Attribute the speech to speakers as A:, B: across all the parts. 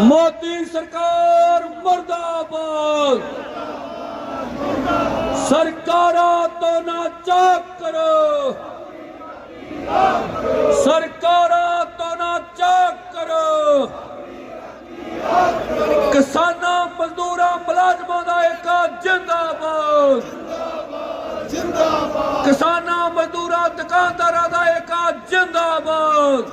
A: ਮੋਦੀ ਸਰਕਾਰ ਮਰਦਾਬਾਦ। ਸਰਕਾਰਾਂ ਤੋਂ ਨਾ ਚਾਕ ਕਰੋ। ਸਰਕਾਰਾਂ ਤੋਂ ਨਾ ਚਾਕ ਕਰੋ। ਕਿਸਾਨਾਂ, ਮਜ਼ਦੂਰਾਂ, ਮੁਲਾਜ਼ਮਾਂ ਦਾ ਏਕਾ ਜਿੰਦਾਬਾਦ। ਜਿੰਦਾਬਾਦ ਕਿਸਾਨਾਂ, ਮਜ਼ਦੂਰਾਂ, ਦੁਕਾਨਦਾਰਾਂ ਦਾ ਏਕਾ ਜਿੰਦਾਬਾਦ।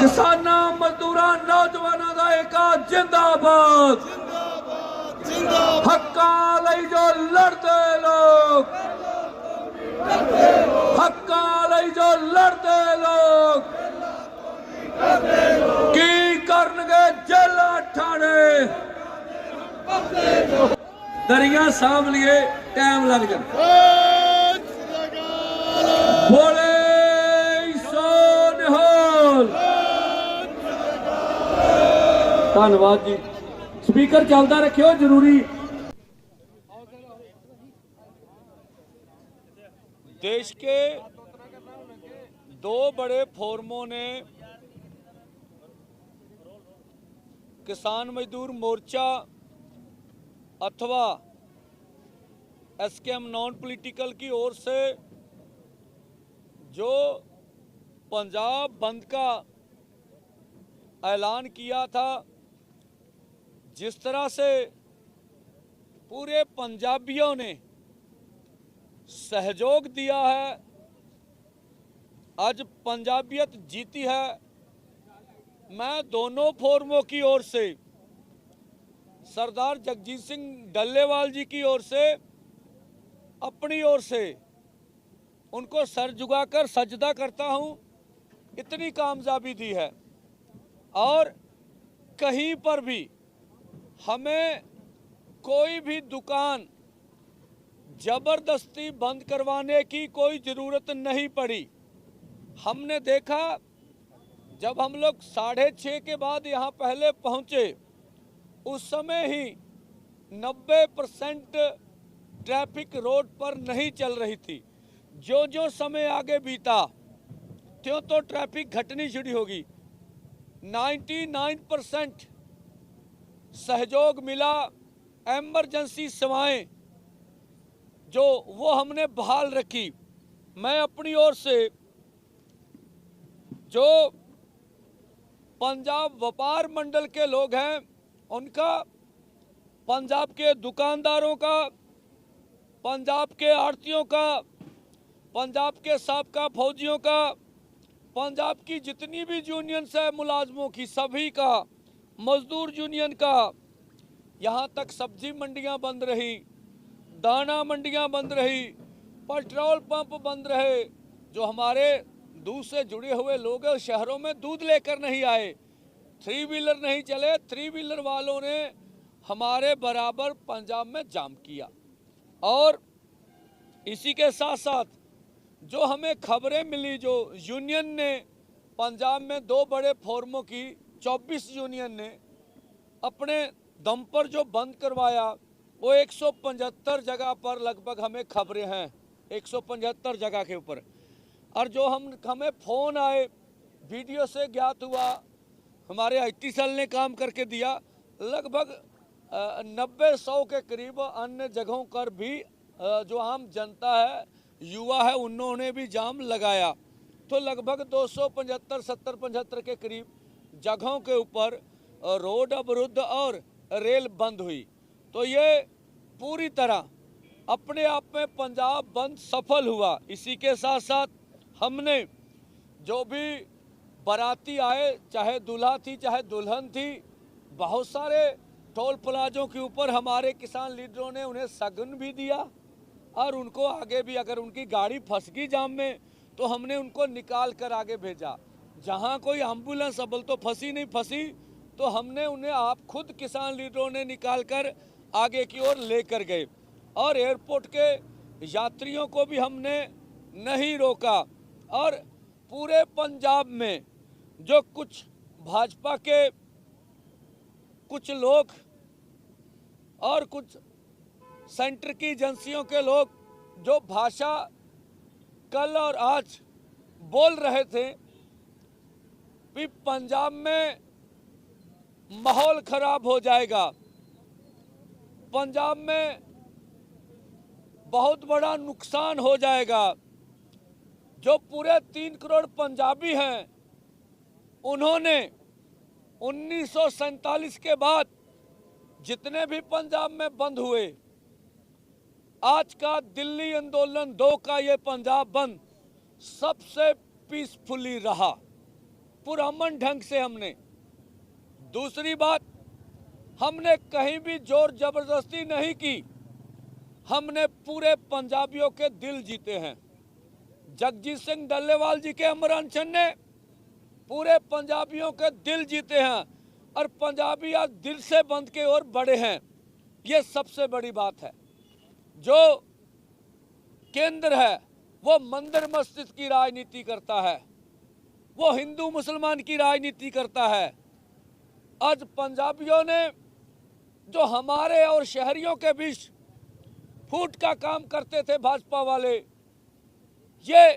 A: ਕਿਸਾਨਾਂ ਮਜ਼ਦੂਰਾਂ ਨੌਜਵਾਨਾਂ ਦਾ ਏਕਾ ਜਿੰਦਾਬਾਦ ਹੱਕਾਂ ਲਈ ਜੋ ਲੜਦੇ ਲੋਕ ਹੱਕਾਂ ਲਈ ਜੋ ਲੜਦੇ ਲੋਕ ਕੀ ਕਰਨਗੇ ਜੇਲਾਂ ਠਾਣੇ ਦਰਿਆ ਸਾਂਭ ਲਈਏ ਟਾਈਮ ਲੱਗ ਜਾਂਦਾ ਧੰਨਵਾਦ ਜੀ ਸਪੀਕਰ ਚੱਲਦਾ ਰੱਖਿਓ ਜ਼ਰੂਰੀ
B: देश के दो बड़े फोरमों ने किसान मजदूर मोर्चा अथवा एसकेएम नॉन पॉलिटिकल की ओर से जो पंजाब बंद का ऐलान किया था जिस तरह से पूरे पंजाबियों ने सहयोग दिया है, आज पंजाबियत जीती है, मैं दोनों फोरमों की ओर से, सरदार जगजीत सिंह डल्लेवाल जी की ओर से, अपनी ओर से उनको सर झुकाकर सजदा करता हूँ, इतनी कामयाबी दी है। और कहीं पर भी हमें कोई भी दुकान ज़बरदस्ती बंद करवाने की कोई ज़रूरत नहीं पड़ी। हमने देखा, जब हम लोग साढ़े छः के बाद यहाँ पहले पहुँचे, उस समय ही 90 परसेंट ट्रैफ़िक रोड पर नहीं चल रही थी। जो जो समय आगे बीता त्यों तो ट्रैफ़िक घटनी शुरू होगी। 99 परसेंट सहयोग मिला एमरजेंसी सेवाएँ जो वो हमने बहाल रखी। मैं अपनी ओर से जो पंजाब व्यापार मंडल के लोग हैं, उनका, पंजाब के दुकानदारों का, पंजाब के आड़तियों का, पंजाब के साबका फौजियों का, पंजाब की जितनी भी यूनियंस है, मुलाजमों की, सभी का मजदूर यूनियन का, यहाँ तक सब्ज़ी मंडियाँ बंद रही, दाना मंडियाँ बंद रही, पेट्रोल पंप बंद रहे, जो हमारे दूध से जुड़े हुए लोग हैं, शहरों में दूध लेकर नहीं आए। थ्री व्हीलर नहीं चले, थ्री व्हीलर वालों ने हमारे बराबर पंजाब में जाम किया। और इसी के साथ साथ जो हमें खबरें मिली, जो यूनियन ने पंजाब में दो बड़े फोरमों की 24 यूनियन ने अपने दम पर जो बंद करवाया, वो 175 जगह पर लगभग हमें खबरें हैं 175 जगह के ऊपर। और जो हम, हमें फ़ोन आए, वीडियो से ज्ञात हुआ, हमारे आई सेल ने काम करके दिया, लगभग नब्बे सौ के करीब अन्य जगहों पर भी जो आम जनता है, युवा है, उन्होंने भी जाम लगाया। तो लगभग 275 70 पचहत्तर के करीब जगहों के ऊपर रोड अवरुद्ध और रेल बंद हुई। तो ये पूरी तरह अपने आप में पंजाब बंद सफल हुआ। इसी के साथ साथ हमने जो भी बाराती आए, चाहे दूल्हा थी, चाहे दुल्हन थी, बहुत सारे टोल प्लाजों के ऊपर हमारे किसान लीडरों ने उन्हें सगन भी दिया और उनको आगे भी अगर उनकी गाड़ी फंस गई जाम में तो हमने उनको निकाल कर आगे भेजा। जहाँ कोई एंबुलेंस अबल तो फंसी नहीं, फंसी तो हमने उन्हें आप खुद किसान लीडरों ने निकाल कर आगे की ओर लेकर गए। और एयरपोर्ट के यात्रियों को भी हमने नहीं रोका। और पूरे पंजाब में जो कुछ भाजपा के कुछ लोग और कुछ सेंटर की एजेंसियों के लोग जो भाषा कल और आज बोल रहे थे कि पंजाब में माहौल खराब हो जाएगा। पंजाब में बहुत बड़ा नुकसान हो जाएगा। जो पूरे तीन करोड़ पंजाबी हैं, उन्होंने उन्नीस के बाद जितने भी पंजाब में बंद हुए, आज का दिल्ली आंदोलन दो का ये पंजाब बंद, सबसे पीसफुली रहा। पुरअमन ढंग से हमने। दूसरी बात, हमने कहीं भी ज़ोर ज़बरदस्ती नहीं की। हमने पूरे पंजाबियों के दिल जीते हैं। जगजीत सिंह डल्लेवाल जी के अमर अनशन ने पूरे पंजाबियों के दिल जीते हैं और पंजाबी आज दिल से बंद के ओर बड़े हैं। ये सबसे बड़ी बात है। जो केंद्र है, वो मंदिर मस्जिद की राजनीति करता है। वो हिंदू मुसलमान की राजनीति करता है। आज पंजाबियों ने जो हमारे और शहरियों के बीच फूट का काम करते थे भाजपा वाले, ये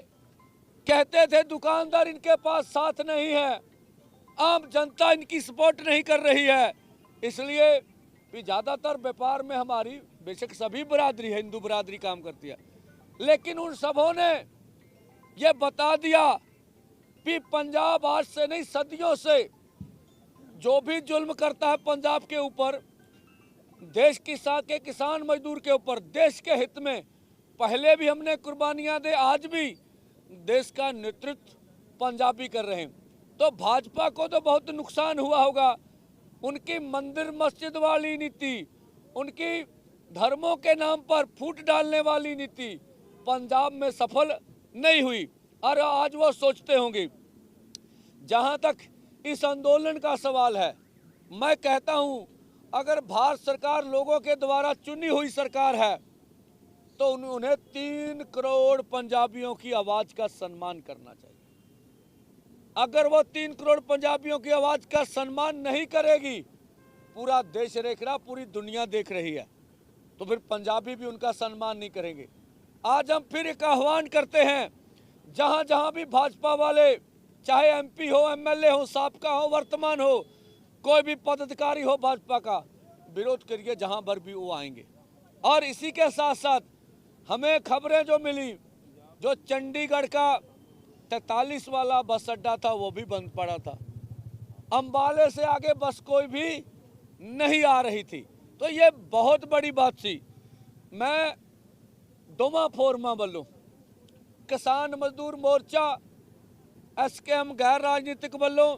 B: कहते थे, दुकानदार इनके पास साथ नहीं है, आम जनता इनकी सपोर्ट नहीं कर रही है। इसलिए भी ज़्यादातर व्यापार में हमारी बेशक सभी बरादरी है, हिंदू बरादरी काम करती है। लेकिन उन सबों ने ये बता दिया कि पंजाब आज से नहीं, सदियों से जो भी जुल्म करता है पंजाब के ऊपर, देश की साथ के किसान मजदूर के ऊपर, देश के हित में पहले भी हमने कुर्बानियाँ दे, आज भी देश का नेतृत्व पंजाबी कर रहे हैं। तो भाजपा को तो बहुत नुकसान हुआ होगा। उनकी मंदिर मस्जिद वाली नीति, उनकी धर्मों के नाम पर फूट डालने वाली नीति पंजाब में सफल नहीं हुई। और आज वो सोचते होंगे, जहाँ तक इस आंदोलन का सवाल है, मैं कहता हूँ, अगर भारत सरकार लोगों के द्वारा चुनी हुई सरकार है तो उन्हें तीन करोड़ पंजाबियों की आवाज़ का सम्मान करना चाहिए। अगर वो तीन करोड़ पंजाबियों की आवाज़ का सम्मान नहीं करेगी, पूरा देश देख रहा, पूरी दुनिया देख रही है तो फिर पंजाबी भी उनका सम्मान नहीं करेंगे। आज हम फिर एक आह्वान करते हैं जहाँ जहाँ भी भाजपा वाले, चाहे एमपी हो एमएलए हो, साबका हो, वर्तमान हो, कोई भी पदाधिकारी हो भाजपा का, विरोध करिए जहाँ पर भी वो आएँगे। और इसी के साथ साथ हमें खबरें जो मिली, जो चंडीगढ़ का तैतालीस वाला बस अड्डा था, वो भी बंद पड़ा था। अम्बाले से आगे बस कोई भी नहीं आ रही थी। तो ये बहुत बड़ी बात थी। मैं दोमा फोरमा ਵੱਲੋਂ ਕਿਸਾਨ ਮਜ਼ਦੂਰ ਮੋਰਚਾ ਐਸਕੇਐਮ ਗੈਰ ਰਾਜਨੀਤਿਕ ਵੱਲੋਂ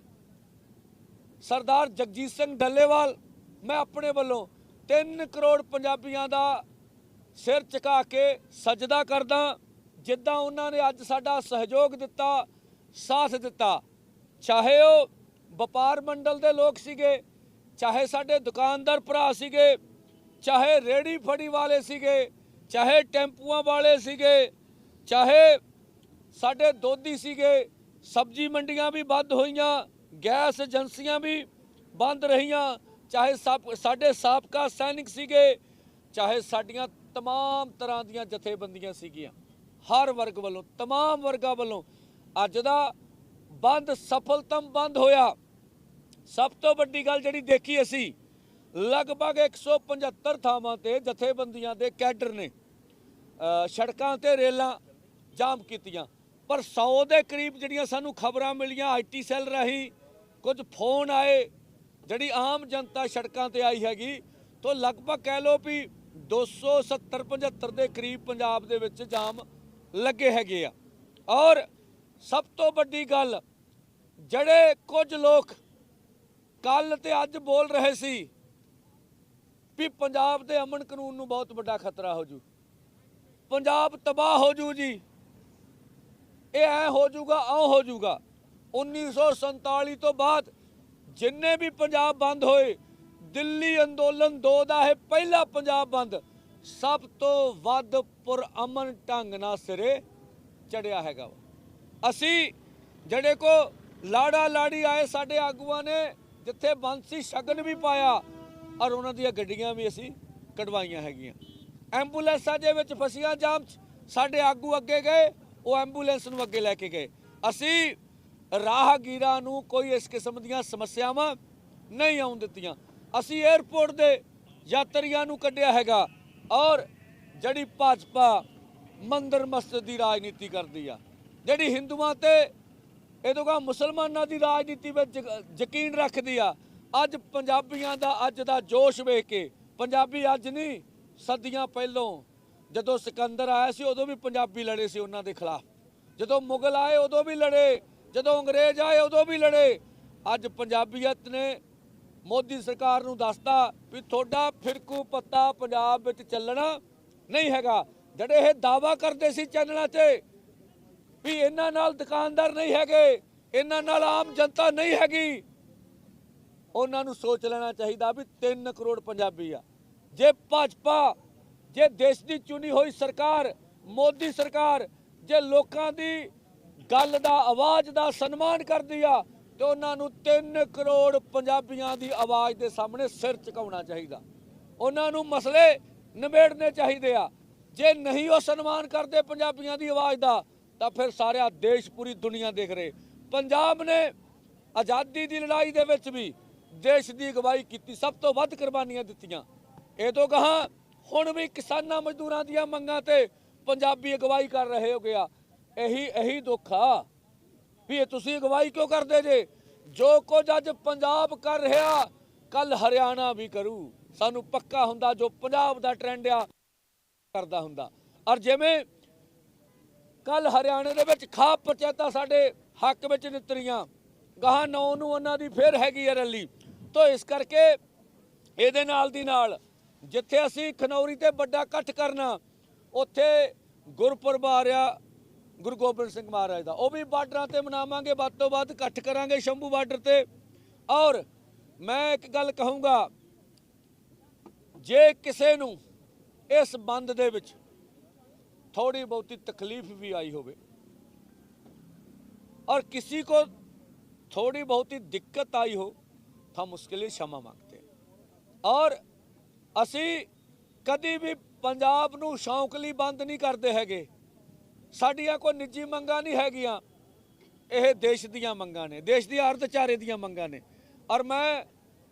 B: ਸਰਦਾਰ ਜਗਜੀਤ ਸਿੰਘ ਡੱਲੇਵਾਲ, ਮੈਂ ਆਪਣੇ ਵੱਲੋਂ 3 ਕਰੋੜ ਪੰਜਾਬੀਆਂ ਦਾ ਸਿਰ ਝੁਕਾ ਕੇ ਸਜਦਾ ਕਰਦਾ ਜਿੱਦਾਂ ਉਹਨਾਂ ਨੇ ਅੱਜ ਸਾਡਾ ਸਹਿਯੋਗ ਦਿੱਤਾ, ਸਾਥ ਦਿੱਤਾ। ਚਾਹੇ ਉਹ ਵਪਾਰ ਮੰਡਲ ਦੇ ਲੋਕ ਸੀਗੇ, ਚਾਹੇ ਸਾਡੇ ਦੁਕਾਨਦਾਰ ਭਰਾ ਸੀਗੇ, ਚਾਹੇ ਰੇੜੀ ਫੜੀ ਵਾਲੇ ਸੀਗੇ, ਚਾਹੇ ਟੈਂਪੂਆਂ ਵਾਲੇ ਸੀਗੇ ਚਾਹੇ ਸਾਡੇ ਦੋਧੀ ਸੀਗੇ ਸਬਜ਼ੀ ਮੰਡੀਆਂ ਵੀ ਬੰਦ ਹੋਈਆਂ ਗੈਸ ਏਜੰਸੀਆਂ ਵੀ ਬੰਦ ਰਹੀਆਂ ਚਾਹੇ ਸਭ ਸਾਡੇ ਸਾਬਕਾ ਸੈਨਿਕ ਸੀਗੇ ਚਾਹੇ ਸਾਡੀਆਂ तमाम ਤਰ੍ਹਾਂ ਦੀਆਂ ਜਥੇਬੰਦੀਆਂ ਸੀਗੀਆਂ ਹਰ ਵਰਗ ਵੱਲੋਂ तमाम ਵਰਗਾਂ ਵੱਲੋਂ ਅੱਜ ਦਾ ਬੰਦ ਸਫਲਤਮ ਬੰਦ ਹੋਇਆ ਸਭ ਤੋਂ ਵੱਡੀ ਗੱਲ ਜਿਹੜੀ ਦੇਖੀ ਅਸੀਂ ਲਗਭਗ 175 ਥਾਵਾਂ ਤੇ ਜਥੇਬੰਦੀਆਂ ਦੇ ਕੈਡਰ ਨੇ ਅ, ਸੜਕਾਂ ਤੇ ਰੇਲਾਂ ਜਾਮ ਕੀਤੀਆਂ। ਪਰ 100 ਦੇ ਕਰੀਬ ਜਿਹੜੀਆਂ ਸਾਨੂੰ ਖਬਰਾਂ ਮਿਲੀਆਂ ਆਈਟੀ ਸੈੱਲ ਰਾਹੀਂ, ਕੁਝ ਫੋਨ ਆਏ, ਜਿਹੜੀ ਆਮ ਜਨਤਾ ਸੜਕਾਂ ਤੇ ਆਈ ਹੈਗੀ, ਤੋਂ ਲਗਭਗ ਕਹਿ ਲਓ ਵੀ 270 75 ਦੇ ਕਰੀਬ ਪੰਜਾਬ ਦੇ ਵਿੱਚ ਜਾਮ ਲੱਗੇ ਹੈਗੇ ਆ। ਔਰ ਸਭ ਤੋਂ ਵੱਡੀ ਗੱਲ, ਜਿਹੜੇ ਕੁਝ ਲੋਕ ਕੱਲ ਤੇ ਅੱਜ ਬੋਲ ਰਹੇ ਸੀ ਵੀ ਪੰਜਾਬ ਦੇ ਅਮਨ ਕਾਨੂੰਨ ਨੂੰ ਬਹੁਤ ਵੱਡਾ ਖਤਰਾ ਹੋ ਜੂ। ਪੰਜਾਬ ਤਬਾਹ ਹੋ ਜੂ ਜੀ। ਇਹ ਐ ਹੋ ਜੂਗਾ ਆਉ ਹੋ ਜੂਗਾ 1947 ਤੋਂ ਬਾਅਦ ਜਿੰਨੇ ਵੀ ਪੰਜਾਬ ਬੰਦ ਹੋਏ, ਦਿੱਲੀ ਅੰਦੋਲਨ 2 ਦਾ ਇਹ ਪਹਿਲਾ ਪੰਜਾਬ ਬੰਦ, ਸਭ ਤੋਂ ਵੱਧ ਪੁਰਅਮਨ ਢੰਗ ਨਾਲ ਸਿਰੇ ਚੜਿਆ ਹੈਗਾ ਵਾ। ਅਸੀਂ ਜਿਹੜੇ ਕੋ ਲਾੜਾ ਲਾੜੀ ਆਏ ਸਾਡੇ ਆਗੂਆਂ ਨੇ, ਜਿੱਥੇ ਬੰਦ ਸ਼ਗਨ ਵੀ ਪਾਇਆ, ਔਰ ਉਹਨਾਂ ਦੀਆਂ ਗੱਡੀਆਂ ਵੀ ਅਸੀਂ ਕਢਵਾਈਆਂ ਹੈਗੀਆਂ ਐਂਬੂਲੈਂਸਾਂ ਦੇ ਵਿੱਚ ਫਸੀਆਂ ਜਾਮ 'ਚ ਸਾਡੇ ਆਗੂ ਅੱਗੇ ਗਏ ਉਹ ਐਂਬੂਲੈਂਸ ਨੂੰ ਅੱਗੇ ਲੈ ਕੇ ਗਏ। ਅਸੀਂ ਰਾਹਗੀਰਾਂ ਨੂੰ ਕੋਈ ਇਸ ਕਿਸਮ ਦੀਆਂ ਸਮੱਸਿਆਵਾਂ ਨਹੀਂ ਆਉਣ ਦਿੱਤੀਆਂ। ਅਸੀਂ 에ਅਰਪੋਰਟ ਦੇ ਯਾਤਰੀਆਂ ਨੂੰ ਕੱਢਿਆ ਹੈਗਾ ਔਰ ਜਿਹੜੀ ਭਾਜਪਾ ਮੰਦਰ ਮਸਜਿਦ ਦੀ ਰਾਜਨੀਤੀ ਕਰਦੀ ਆ, ਜਿਹੜੀ ਹਿੰਦੂਆਂ ਤੇ ਇਹ ਤੋਂ ਕਾ ਮੁਸਲਮਾਨਾਂ ਦੀ ਰਾਜਨੀਤੀ ਵਿੱਚ ਯਕੀਨ ਰੱਖਦੀ ਆ, ਅੱਜ ਪੰਜਾਬੀਆਂ ਦਾ ਅੱਜ ਦਾ ਜੋਸ਼ ਵੇਖ ਕੇ, ਪੰਜਾਬੀ ਅੱਜ ਨਹੀਂ, ਸਦੀਆਂ ਪਹਿਲੋਂ ਜਦੋਂ ਸਿਕੰਦਰ ਆਇਆ ਸੀ, ਉਦੋਂ ਵੀ ਪੰਜਾਬੀ ਲੜੇ ਸੀ ਉਹਨਾਂ ਦੇ ਖਿਲਾਫ। ਜਦੋਂ ਮੁਗਲ ਆਏ, ਉਦੋਂ ਵੀ ਲੜੇ। ਜਦੋਂ ਅੰਗਰੇਜ਼ ਆਏ, ਉਦੋਂ ਵੀ ਲੜੇ। ਅੱਜ ਪੰਜਾਬੀਅਤ ਨੇ ਮੋਦੀ ਸਰਕਾਰ ਨੂੰ ਦੱਸਤਾ ਵੀ ਤੁਹਾਡਾ ਫਿਰਕੂ ਪੱਤਾ ਪੰਜਾਬ ਵਿੱਚ ਚੱਲਣਾ ਨਹੀਂ ਹੈਗਾ। ਜਿਹੜੇ ਇਹ ਦਾਵਾ ਕਰਦੇ ਸੀ ਚੈਨਲਾਂ ਤੇ ਵੀ ਇਹਨਾਂ ਨਾਲ ਦੁਕਾਨਦਾਰ ਨਹੀਂ ਹੈਗੇ, ਇਹਨਾਂ ਨਾਲ ਆਮ ਜਨਤਾ ਨਹੀਂ ਹੈਗੀ, ਉਹਨਾਂ ਨੂੰ ਸੋਚ ਲੈਣਾ ਚਾਹੀਦਾ ਵੀ 3 ਕਰੋੜ ਪੰਜਾਬੀ ਆ। ਜੇ ਭਾਜਪਾ ਜੇ ਦੇਸ਼ ਦੀ ਚੁਣੀ ਹੋਈ ਸਰਕਾਰ, ਮੋਦੀ ਸਰਕਾਰ, ਜੇ ਲੋਕਾਂ ਦੀ ਗੱਲ ਦਾ, ਆਵਾਜ਼ ਦਾ ਸਨਮਾਨ ਕਰਦੀ ਆ, ਤੇ ਉਹਨਾਂ ਨੂੰ 3 ਕਰੋੜ ਪੰਜਾਬੀਆਂ ਦੀ ਆਵਾਜ਼ ਦੇ ਸਾਹਮਣੇ ਸਿਰ ਝੁਕਾਉਣਾ ਚਾਹੀਦਾ। ਉਹਨਾਂ ਨੂੰ ਮਸਲੇ ਨਿਬੇੜਨੇ ਚਾਹੀਦੇ ਆ। ਜੇ ਨਹੀਂ ਉਹ ਸਨਮਾਨ ਕਰਦੇ ਪੰਜਾਬੀਆਂ ਦੀ ਆਵਾਜ਼ ਦਾ, ਤਾਂ ਫਿਰ ਸਾਰਾ ਦੇਸ਼, ਪੂਰੀ ਦੁਨੀਆ ਦੇਖ ਰਹੇ। ਪੰਜਾਬ ਨੇ ਆਜ਼ਾਦੀ ਦੀ ਲੜਾਈ ਦੇ ਵਿੱਚ ਵੀ ਦੇਸ਼ ਦੀ ਅਗਵਾਈ ਕੀਤੀ, ਸਭ ਤੋਂ ਵੱਧ ਕੁਰਬਾਨੀਆਂ ਦਿੱਤੀਆਂ। ਇਹ ਤੋਂ ਕਹਾ ਹੁਣ ਵੀ ਕਿਸਾਨਾਂ ਮਜ਼ਦੂਰਾਂ ਦੀਆਂ ਮੰਗਾਂ ਤੇ ਪੰਜਾਬੀ ਅਗਵਾਈ ਕਰ ਰਹੇ ਹੋ ਗਿਆ। ਇਹੀ ਇਹੀ ਦੁੱਖ ਆ ਵੀ ਇਹ ਤੁਸੀਂ ਅਗਵਾਈ ਕਿਉਂ ਕਰਦੇ ਜੇ? ਜੋ ਕੁਝ ਅੱਜ ਪੰਜਾਬ ਕਰ ਰਿਹਾ ਕੱਲ ਹਰਿਆਣਾ ਵੀ ਕਰੂ। ਸਾਨੂੰ ਪੱਕਾ ਹੁੰਦਾ ਜੋ ਪੰਜਾਬ ਦਾ ਟ੍ਰੈਂਡ ਆ, ਕਰਦਾ ਹੁੰਦਾ। ਔਰ ਜਿਵੇਂ ਕੱਲ ਹਰਿਆਣੇ ਦੇ ਵਿੱਚ ਖਾਪ ਪੰਚਾਇਤਾਂ ਸਾਡੇ ਹੱਕ ਵਿੱਚ ਨਿਤਰੀਆਂ, ਗਾਹਾਂ ਨੌ ਨੂੰ ਉਹਨਾਂ ਦੀ ਫਿਰ ਹੈਗੀ ਹੈ ਰੈਲੀ। ਤੋਂ ਇਸ ਕਰਕੇ ਇਹਦੇ ਨਾਲ ਦੀ ਨਾਲ ਜਿੱਥੇ ਅਸੀਂ ਖਨੌਰੀ ਤੇ ਵੱਡਾ ਇਕੱਠ ਕਰਨਾ ਉੱਥੇ ਗੁਰਪੁਰਬ ਆ ਰਿਹਾ ਗੁਰੂ ਗੋਬਿੰਦ ਸਿੰਘ ਮਹਾਰਾਜ ਦਾ ਉਹ ਵੀ ਬਾਰਡਰਾਂ ਤੇ ਮਨਾਵਾਂਗੇ ਵੱਧ ਤੋਂ ਵੱਧ ਇਕੱਠ ਕਰਾਂਗੇ ਸ਼ੰਭੂ ਬਾਰਡਰ ਤੇ ਔਰ ਮੈਂ ਇੱਕ ਗੱਲ ਕਹੂੰਗਾ ਜੇ ਕਿਸੇ ਨੂੰ ਇਸ ਬੰਦ ਦੇ ਵਿੱਚ थोड़ी बहुत ही तकलीफ भी आई होवे और किसी को थोड़ी बहुत ही दिक्कत आई हो तो हम उसके लिए क्षमा मांगते हैं और ਅਸੀਂ ਕਦੀ ਵੀ ਪੰਜਾਬ ਨੂੰ ਸ਼ੌਂਕ ਲਈ ਬੰਦ ਨਹੀਂ ਕਰਦੇ ਹੈਗੇ। ਸਾਡੀਆਂ ਕੋਈ ਨਿੱਜੀ ਮੰਗਾਂ ਨਹੀਂ ਹੈਗੀਆਂ। ਇਹ ਦੇਸ਼ ਦੀਆਂ ਮੰਗਾਂ ਨੇ, ਦੇਸ਼ ਦੀ ਅਰਥਚਾਰੇ ਦੀਆਂ ਮੰਗਾਂ ਨੇ। ਔਰ ਮੈਂ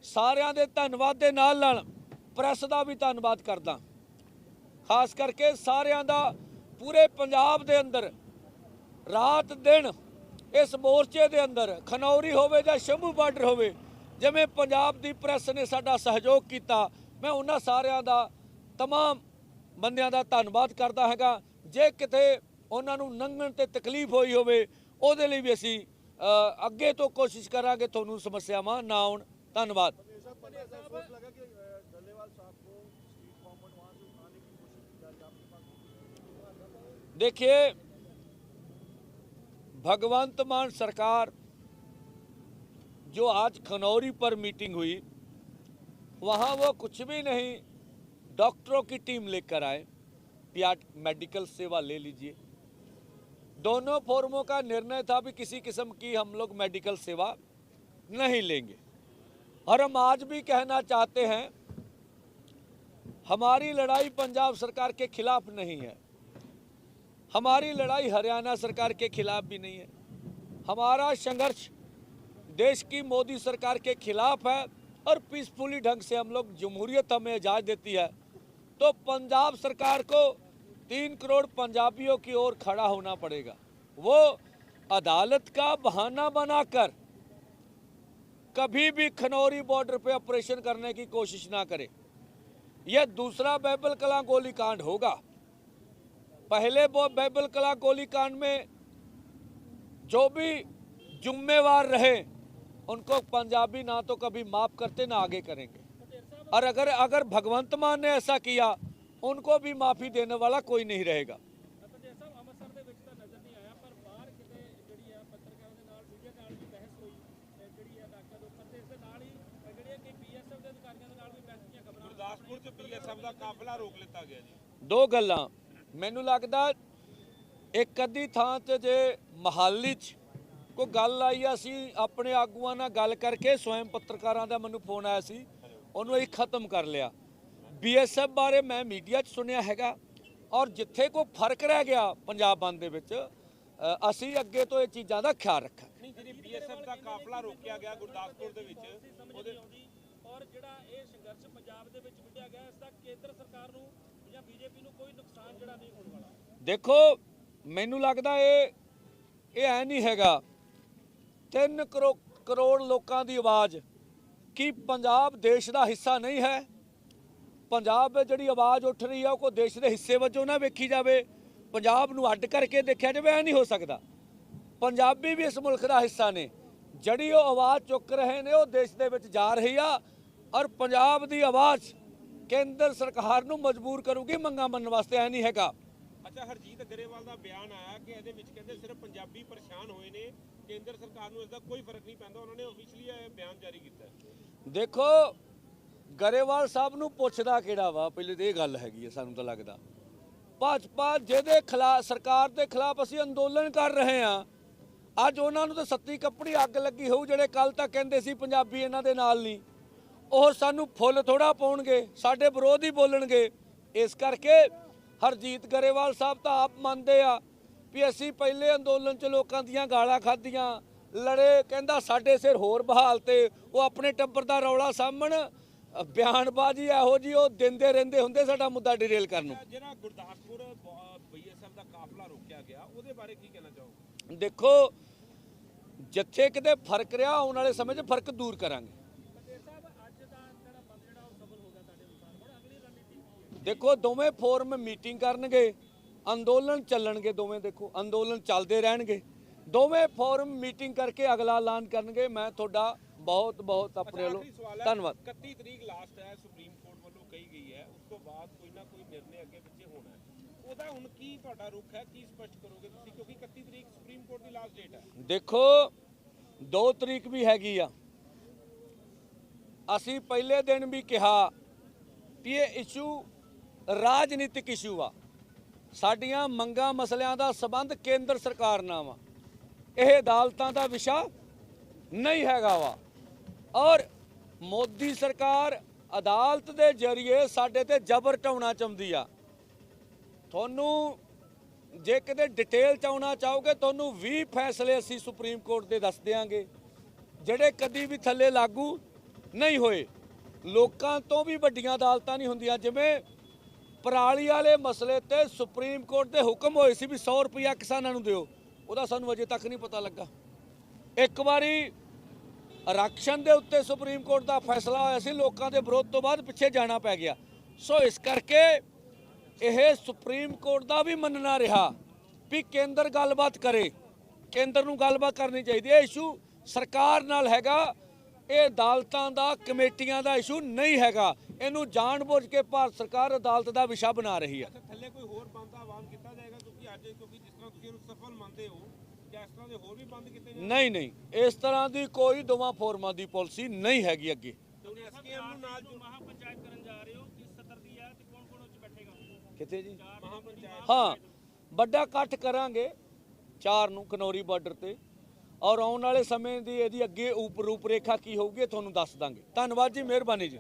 B: ਸਾਰਿਆਂ ਦੇ ਧੰਨਵਾਦ ਦੇ ਨਾਲ ਨਾਲ ਪ੍ਰੈਸ ਦਾ ਵੀ ਧੰਨਵਾਦ ਕਰਦਾ। ਖਾਸ ਕਰਕੇ ਸਾਰਿਆਂ ਦਾ ਪੂਰੇ ਪੰਜਾਬ ਦੇ ਅੰਦਰ ਰਾਤ ਦਿਨ ਇਸ ਮੋਰਚੇ ਦੇ ਅੰਦਰ ਖਨੌਰੀ ਹੋਵੇ ਜਾਂ ਸ਼ੰਭੂ ਬਾਰਡਰ ਹੋਵੇ, ਜਿਵੇਂ ਪੰਜਾਬ ਦੀ ਪ੍ਰੈਸ ਨੇ ਸਾਡਾ ਸਹਿਯੋਗ ਕੀਤਾ ਮੈਂ ਉਹਨਾਂ ਸਾਰਿਆਂ ਦਾ तमाम ਬੰਦਿਆਂ ਦਾ ਧੰਨਵਾਦ ਕਰਦਾ ਹੈਗਾ ਜੇ ਕਿਤੇ ਉਹਨਾਂ ਨੂੰ ਲੰਘਣ ਤੇ ਤਕਲੀਫ ਹੋਈ ਹੋਵੇ ਉਹਦੇ ਲਈ ਵੀ ਅਸੀਂ ਅ, ਅੱਗੇ ਤੋਂ ਕੋਸ਼ਿਸ਼ ਕਰਾਂਗੇ ਤੁਹਾਨੂੰ ਸਮੱਸਿਆਵਾਂ ਨਾ ਆਉਣ ਧੰਨਵਾਦ
C: हमेशा पर ऐसा सोच लगा कि अ, डल्लेवाल साहब को स्ट्रीट कॉमन वहाँ से उठाने की कोशिश की जा रही है आपके पास
B: देखिए भगवंत मान सरकार जो आज खनौरी पर मीटिंग हुई वहाँ वो कुछ भी नहीं, डॉक्टरों की टीम लेकर आए। पियाट मेडिकल सेवा ले लीजिए। दोनों फोरमों का निर्णय था भी किसी किस्म की हम लोग मेडिकल सेवा नहीं लेंगे। और हम आज भी कहना चाहते हैं, हमारी लड़ाई पंजाब सरकार के खिलाफ नहीं है। हमारी लड़ाई हरियाणा सरकार के खिलाफ भी नहीं है। हमारा संघर्ष देश की मोदी सरकार के खिलाफ है। और पीसफुली ढंग से हम लोग जमहूरियत हमें इजाज़त देती है। तो पंजाब सरकार को तीन करोड़ पंजाबियों की ओर खड़ा होना पड़ेगा। वो अदालत का बहाना बनाकर कभी भी खनौरी बॉर्डर पे ऑपरेशन करने की कोशिश ना करे। यह दूसरा बैबल कला गोली कांड होगा। पहले वो बैबल कला गोली कांड में जो भी जुम्मेवार रहे उनको पंजाबी ना तो कभी माफ करते ना आगे करेंगे और अगर अगर भगवंत मान ने ऐसा किया उनको भी माफी देने वाला कोई नहीं रहेगा
D: ਪਟੇਲ ਸਾਹਿਬ ਅੰਮ੍ਰਿਤਸਰ ਦੇ ਵਿੱਚ ਤਾਂ ਨਜ਼ਰ ਨਹੀਂ ਆਇਆ ਪਰ ਬਾਹਰ ਕਿਤੇ ਜਿਹੜੀ ਆ ਪੱਤਰਕਾਰਾਂ ਦੇ ਨਾਲ ਮੀਡੀਆ ਨਾਲ ਵੀ ਬਹਿਸ ਹੋਈ ਅਹ ਜਿਹੜੀ ਆ ਡਾਕਟਰ ਦੇ ਉੱਪਰ ਤੇ ਇਸ ਦੇ ਨਾਲ ਹੀ ਅਹ ਜਿਹੜੀਆਂ ਕਿ ਬੀਐਸਐਫ ਦੇ ਅਧਿਕਾਰੀਆਂ ਦੇ ਨਾਲ ਵੀ ਬਹਿਸ ਦੀਆਂ ਖਬਰਾਂ
E: ਗੁਰਦਾਸਪੁਰ ਚ ਬੀਐਸਐਫ ਦਾ ਕਾਫਲਾ ਰੋਕ ਲਿੱਤਾ ਗਿਆ ਜੀ
B: ਦੋ ਗੱਲਾਂ ਮੈਨੂੰ ਲੱਗਦਾ ਇੱਕ ਅੱਧੀ ਥਾਂ ਤੇ ਜੇ ਮਹਾਲੀ 'ਚ ਕੋਈ ਗੱਲ ਆਈ ਆ, ਅਸੀਂ ਆਪਣੇ ਆਗੂਆਂ ਨਾਲ ਗੱਲ ਕਰਕੇ ਸਵੈਮ ਪੱਤਰਕਾਰਾਂ ਦਾ ਮੈਨੂੰ ਫੋਨ ਆਇਆ ਸੀ ਉਹਨੂੰ ਅਸੀਂ ਖਤਮ ਕਰ ਲਿਆ। ਬੀਐਸਐਫ ਬਾਰੇ ਮੈਂ ਮੀਡੀਆ 'ਚ ਸੁਣਿਆ ਹੈਗਾ ਔਰ ਜਿੱਥੇ ਕੋਈ ਫ਼ਰਕ ਰਹਿ ਗਿਆ ਪੰਜਾਬ ਬੰਦ ਦੇ ਵਿੱਚ ਅਸੀਂ ਅੱਗੇ ਤੋਂ ਇਹ ਚੀਜ਼ਾਂ ਦਾ ਖਿਆਲ ਰੱਖਾਂਗੇ।
D: ਨਹੀਂ
E: ਜਿਹੜੀ ਬੀਐਸਐਫ ਦਾ ਕਾਫਲਾ ਰੋਕਿਆ ਗਿਆ ਗੁਰਦਾਸਪੁਰ ਦੇ ਵਿੱਚ ਉਹਦੇ
D: ਔਰ ਜਿਹੜਾ ਇਹ ਸੰਘਰਸ਼ ਪੰਜਾਬ ਦੇ ਵਿੱਚ ਵਿੱਢਿਆ ਗਿਆ ਇਸ ਦਾ ਕੇਂਦਰ ਸਰਕਾਰ ਨੂੰ ਜਾਂ ਬੀਜੇਪੀ ਨੂੰ ਕੋਈ ਨੁਕਸਾਨ ਜਿਹੜਾ ਨਹੀਂ ਹੋਣ ਵਾਲਾ।
B: ਦੇਖੋ ਮੈਨੂੰ ਲੱਗਦਾ ਇਹ ਇਹ ਐ ਨਹੀਂ ਹੈਗਾ 3 ਕਰੋੜ ਲੋਕਾਂ ਦੀ ਆਵਾਜ਼, ਕੀ ਪੰਜਾਬ ਦੇਸ਼ ਦਾ ਹਿੱਸਾ ਨਹੀਂ ਹੈ। ਪੰਜਾਬ ਵਿੱਚ ਜਿਹੜੀ ਆਵਾਜ਼ ਉੱਠ ਰਹੀ ਹੈ ਉਹ ਕੋ ਦੇਸ਼ ਦੇ ਹਿੱਸੇ ਵਜੋਂ ਨਾ ਵੇਖੀ ਜਾਵੇ। ਪੰਜਾਬ ਨੂੰ ਅੱਡ ਕਰਕੇ ਦੇਖਿਆ ਜਾਵੇ, ਐ ਨਹੀਂ ਹੋ ਸਕਦਾ। ਪੰਜਾਬੀ ਵੀ ਇਸ ਮੁਲਕ ਦਾ ਹਿੱਸਾ ਨੇ। ਜਿਹੜੀ ਉਹ ਆਵਾਜ਼ ਚੁੱਕ ਰਹੇ ਨੇ, ਉਹ ਦੇਸ਼ ਦੇ ਵਿੱਚ ਜਾ ਰਹੀ ਆ, ਔਰ ਪੰਜਾਬ ਦੀ ਆਵਾਜ਼ ਕੇਂਦਰ ਸਰਕਾਰ ਨੂੰ ਮਜਬੂਰ ਕਰੂਗੀ ਮੰਗਾਂ ਮੰਨਣ ਵਾਸਤੇ, ਐ ਨਹੀਂ ਹੈਗਾ।
E: ਅੱਛਾ, ਹਰਜੀਤ ਗਰੇਵਾਲ ਦਾ ਬਿਆਨ ਆਇਆ ਕਿ ਇਹਦੇ ਵਿੱਚ ਕਹਿੰਦੇ ਸਿਰਫ ਪੰਜਾਬੀ ਪਰੇਸ਼ਾਨ ਹੋਏ ਨੇ ਕੇਂਦਰ ਸਰਕਾਰ ਨੂੰ ਇਸ ਦਾ ਕੋਈ ਫ਼ਰਕ ਨਹੀਂ ਪੈਂਦਾ, ਉਹਨਾਂ ਨੇ ਆਫੀਸ਼ੀਅਲੀ ਇਹ ਬਿਆਨ ਜਾਰੀ ਕੀਤਾ
B: ਦੇਖੋ, ਗਰੇਵਾਲ ਸਾਹਿਬ ਨੂੰ ਪੁੱਛਦਾ ਕਿਹੜਾ ਵਾ? ਪਹਿਲੇ ਤੇ ਇਹ ਗੱਲ ਹੈਗੀ ਹੈ ਸਾਨੂੰ ਤਾਂ ਲੱਗਦਾ। ਭਾਜਪਾ ਜਿਹਦੇ ਖਿਲਾਫ, ਸਰਕਾਰ ਦੇ ਖਿਲਾਫ ਅਸੀਂ ਅੰਦੋਲਨ ਕਰ ਰਹੇ ਹਾਂ, ਅੱਜ ਉਹਨਾਂ ਨੂੰ ਤਾਂ ਸੱਤੀ ਕੱਪੜੀ ਅੱਗ ਲੱਗੀ ਹੋਊ, ਜਿਹੜੇ ਕੱਲ ਤੱਕ ਕਹਿੰਦੇ ਸੀ ਪੰਜਾਬੀ ਇਹਨਾਂ ਦੇ ਨਾਲ ਨਹੀਂ। ਉਹ ਸਾਨੂੰ ਫੁੱਲ ਥੋੜਾ ਪਾਉਣਗੇ, ਸਾਡੇ ਵਿਰੋਧ ਹੀ ਬੋਲਣਗੇ। ਇਸ ਕਰਕੇ ਹਰਜੀਤ ਗਰੇਵਾਲ ਸਾਹਿਬ ਤਾਂ ਆਪ ਮੰਨਦੇ ਆ ਵੀ ਅਸੀਂ ਪਹਿਲੇ ਅੰਦੋਲਨ 'ਚ ਲੋਕਾਂ ਦੀਆਂ ਗਾਲਾਂ ਖਾਧੀਆਂ ਲੜੇ ਕਹਿੰਦਾ ਸਾਡੇ ਸਿਰ ਹੋਰ ਬਹਾਲ ਤੇ ਉਹ ਆਪਣੇ ਟੱਬਰ ਦਾ ਰੌਲਾ ਸਾਹਮਣ ਬਿਆਨਬਾਜ਼ੀ ਇਹੋ ਜੀ ਉਹ ਦਿੰਦੇ ਰਹਿੰਦੇ ਹੁੰਦੇ ਸਾਡਾ ਮੁੱਦਾ ਡਿਟੇਲ ਕਰਨ ਨੂੰ।
E: ਜਿਹੜਾ ਗੁਰਦਾਸਪੁਰ ਬੀਐਸਐਫ ਦਾ ਕਾਫਲਾ ਰੋਕਿਆ ਗਿਆ ਉਹਦੇ ਬਾਰੇ ਕੀ ਕਹਿਣਾ ਚਾਹੋਗੇ?
B: ਦੇਖੋ ਜਿੱਥੇ ਕਿਤੇ ਫ਼ਰਕ ਰਿਹਾ ਆਉਣ ਵਾਲੇ ਸਮੇਂ 'ਚ ਫ਼ਰਕ ਦੂਰ ਕਰਾਂਗੇ।
D: ਪਟੇਲ ਸਾਹਿਬ ਅੱਜ ਦਾ ਜਿਹੜਾ ਬੰਦ ਜਿਹੜਾ ਉਹ ਸਫਲ ਹੋ ਗਿਆ ਤੁਹਾਡੇ ਅਨੁਸਾਰ। ਹੁਣ ਅਗਲੀ ਰਣਨੀਤੀ। ਕੀ ਹੈ
B: ਦੇਖੋ ਦੋਵੇਂ ਫੋਰਮ ਮੀਟਿੰਗ ਕਰਨਗੇ। ਅੰਦੋਲਨ ਚੱਲਣਗੇ ਦੋਵੇਂ ਦੇਖੋ ਅੰਦੋਲਨ ਚੱਲਦੇ ਰਹਿਣਗੇ। ਦੋਵੇਂ ਫੋਰਮ ਮੀਟਿੰਗ ਕਰਕੇ ਅਗਲਾ ਐਲਾਨ ਕਰਨਗੇ। ਮੈਂ ਤੁਹਾਡਾ ਬਹੁਤ ਬਹੁਤ ਆਪਣੇ ਵੱਲੋਂ ਧੰਨਵਾਦ।
E: 31 ਤਰੀਕ ਲਾਸਟ ਹੈ ਸੁਪਰੀਮ ਕੋਰਟ ਵੱਲੋਂ ਕਹੀ ਗਈ ਹੈ। ਉਸ ਤੋਂ ਬਾਅਦ ਕੋਈ ਨਾ ਕੋਈ ਨਿਰਣੇ ਅੱਗੇ ਪਿੱਛੇ ਹੋਣਾ ਹੈ। ਉਹਦਾ ਹੁਣ ਕੀ ਤੁਹਾਡਾ ਰੁਖ ਹੈ? ਕੀ ਸਪਸ਼ਟ ਕਰੋਗੇ ਤੁਸੀਂ? ਕਿਉਂਕਿ 31 ਤਰੀਕ ਸੁਪਰੀਮ ਕੋਰਟ ਦੀ ਲਾਸਟ ਡੇਟ ਹੈ।
B: ਦੇਖੋ 2 ਤਰੀਕ ਵੀ ਹੈਗੀ ਆ। ਅਸੀਂ ਪਹਿਲੇ ਦਿਨ ਵੀ ਕਿਹਾ ਵੀ ਇਹ ਇਸ਼ੂ ਰਾਜਨੀਤਿਕ ਇਸ਼ੂ ਆ। ਸਾਡੀਆਂ ਮੰਗਾਂ ਮਸਲਿਆਂ ਦਾ ਸਬੰਧ ਕੇਂਦਰ ਸਰਕਾਰ ਨਾਲ ਵਾ। ਇਹ ਅਦਾਲਤਾਂ ਦਾ ਵਿਸ਼ਾ ਨਹੀਂ ਹੈਗਾ ਵਾ। ਔਰ ਮੋਦੀ ਸਰਕਾਰ ਅਦਾਲਤ ਦੇ ਜ਼ਰੀਏ ਸਾਡੇ ਤੇ ਜ਼ਬਰ ਢਾਉਣਾ ਚਾਹੁੰਦੀ ਆ। ਤੁਹਾਨੂੰ ਜੇ ਕਿਤੇ ਡਿਟੇਲ ਚ ਆਉਣਾ ਚਾਹੋਗੇ, ਤੁਹਾਨੂੰ 20 ਫੈਸਲੇ ਅਸੀਂ ਸੁਪਰੀਮ ਕੋਰਟ ਦੇ ਦੱਸ ਦਿਆਂਗੇ। ਜਿਹੜੇ ਕਦੀ ਵੀ ਥੱਲੇ ਲਾਗੂ ਨਹੀਂ ਹੋਏ। ਲੋਕਾਂ ਤੋਂ ਵੀ ਵੱਡੀਆਂ ਅਦਾਲਤਾਂ ਨਹੀਂ ਹੁੰਦੀਆਂ, ਜਿਵੇਂ ਪਰਾਲੀ ਵਾਲੇ ਮਸਲੇ ਤੇ ਸੁਪਰੀਮ ਕੋਰਟ ਦੇ ਹੁਕਮ ਹੋਏ ਸੀ ਵੀ 100 ਰੁਪਇਆ ਕਿਸਾਨਾਂ ਨੂੰ ਦਿਓ। ਉਹਦਾ ਸਾਨੂੰ ਅਜੇ ਤੱਕ ਨਹੀਂ ਪਤਾ ਲੱਗਾ। ਇੱਕ ਵਾਰੀ ਆਰਕਸ਼ਨ ਦੇ ਉੱਤੇ ਸੁਪਰੀਮ ਕੋਰਟ ਦਾ ਫੈਸਲਾ ਹੋਇਆ ਸੀ, ਲੋਕਾਂ ਦੇ ਵਿਰੋਧ ਤੋਂ ਬਾਅਦ ਪਿੱਛੇ ਜਾਣਾ ਪੈ ਗਿਆ। ਸੋ ਇਸ ਕਰਕੇ ਇਹ ਸੁਪਰੀਮ ਕੋਰਟ ਦਾ ਵੀ ਮੰਨਣਾ ਰਿਹਾ ਵੀ ਕੇਂਦਰ ਗੱਲਬਾਤ ਕਰੇ। ਕੇਂਦਰ ਨੂੰ ਗੱਲਬਾਤ ਕਰਨੀ ਚਾਹੀਦੀ ਹੈ। ਇਸ਼ੂ ਸਰਕਾਰ ਨਾਲ ਹੈਗਾ। ਇਹ ਅਦਾਲਤਾਂ ਦਾ ਕਮੇਟੀਆਂ ਦਾ ਇਸ਼ੂ ਨਹੀਂ ਹੈਗਾ। ਇਹਨੂੰ ਜਾਣਬੁੱਝ ਕੇ ਭਾਰਤ ਸਰਕਾਰ ਅਦਾਲਤ ਦਾ ਵਿਸ਼ਾ ਬਣਾ ਰਹੀ ਹੈ।
E: ਅੱਛਾ ਥੱਲੇ ਕੋਈ ਹੋਰ ਬੰਦ ਦਾ ਆਵਾਜ਼ ਕੀਤਾ ਜਾਏਗਾ ਕਿਉਂਕਿ ਅੱਜ ਕਿਉਂਕਿ ਜਿਸ ਤਰ੍ਹਾਂ ਤੁਸੀਂ ਇਹਨੂੰ ਸਫਲ ਮੰਨਦੇ ਹੋ ਕਿ ਇਸ ਤਰ੍ਹਾਂ ਦੇ ਹੋਰ ਵੀ ਬੰਦ ਕੀਤੇ ਜਾਣ
B: ਨਹੀਂ ਨਹੀਂ। ਇਸ ਤਰ੍ਹਾਂ ਦੀ ਕੋਈ ਦੋਵਾਂ ਫੋਰਮਾਂ ਦੀ ਪਾਲਿਸੀ ਨਹੀਂ ਹੈਗੀ ਅੱਗੇ।
E: ਹੁਣ ਐਸਕੇਐਮ ਨੂੰ ਨਾਲ ਜੁੜ
D: ਮਹਾ ਪੰਚਾਇਤ ਕਰਨ ਜਾ ਰਹੇ ਹੋ। ਕਿਸ ਸਤਰ ਦੀ ਹੈ ਤੇ ਕੌਣ ਕੌਣ ਉੱਚ ਬੈਠੇਗਾ?
B: ਕਿੱਥੇ ਜੀ?
E: ਮਹਾ ਪੰਚਾਇਤ
B: ਹਾਂ ਵੱਡਾ ਇਕੱਠ ਕਰਾਂਗੇ 4 ਨੂੰ ਕਨੌਰੀ ਬਾਰਡਰ ਤੇ। ਔਰ ਆਉਣ ਵਾਲੇ ਸਮੇਂ ਦੀ ਇਹਦੀ ਅੱਗੇ ਉਪ ਰੂਪਰੇਖਾ ਕੀ ਹੋਊਗੀ ਤੁਹਾਨੂੰ ਦੱਸ ਦਾਂਗੇ। ਧੰਨਵਾਦ ਜੀ, ਮਿਹਰਬਾਨੀ ਜੀ।